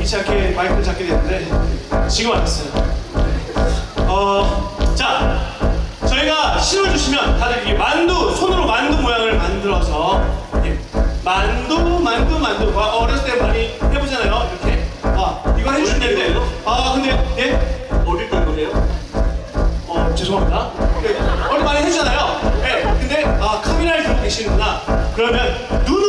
미치 않게 마이크를 잡게 됐는데 지금 알았어요. 어, 자, 저희가 실어주시면 다들 이 만두 손으로 만두 모양을 만들어서 예, 만두 만두 만두 와, 어, 어렸을 때 많이 해보잖아요. 이렇게 아 이거 해주신다는데 아 근데 예 어릴 때 그래요? 어 죄송합니다. 예, 어릴 많이 해주잖아요. 예, 근데 아 카메라를 들고 계시는구나. 그러면 눈